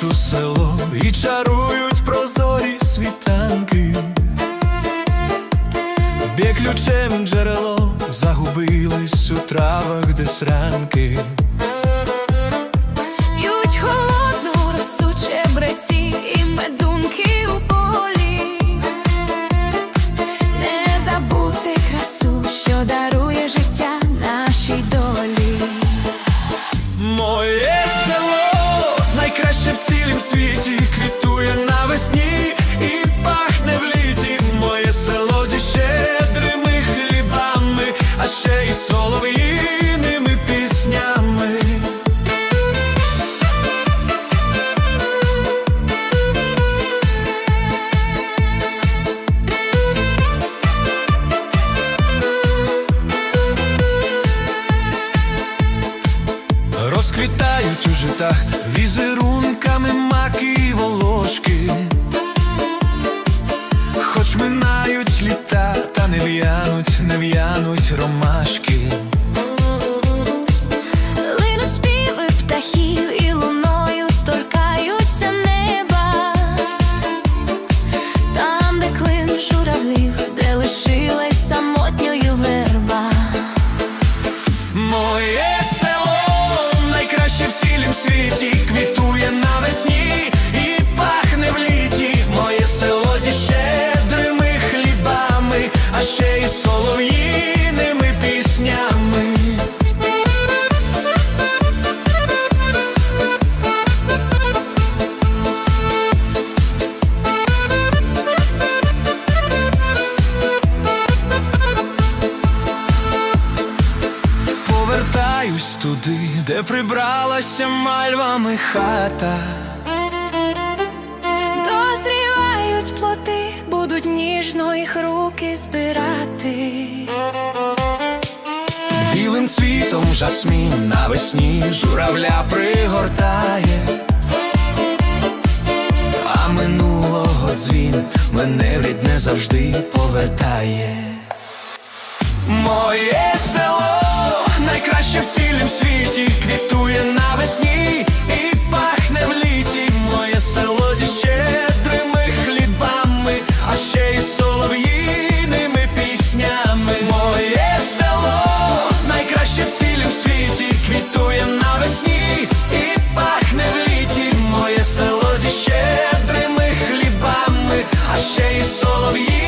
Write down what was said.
душу село і чарують прозорі світанки. Б'є ключем джерело, загубились у травах, де сранки. Світі, квітує Розквітають у житах візерунками маки і волошки. Хоч минають літа, та не в'януть, не в'януть ромашки. Линуть співи птахів і луною торкаються неба. Там, де клин журавлів, де лишилась самотньою верба. Моє ще й солов'їними піснями. Повертаюсь туди, де прибралася мальвами хата. будуть ніжно їх руки збирати. Білим цвітом жасмін навесні журавля пригортає, а минулого дзвін мене в рідне завжди повертає. Моє село найкраще в цілім світі. а ще й солов'ї.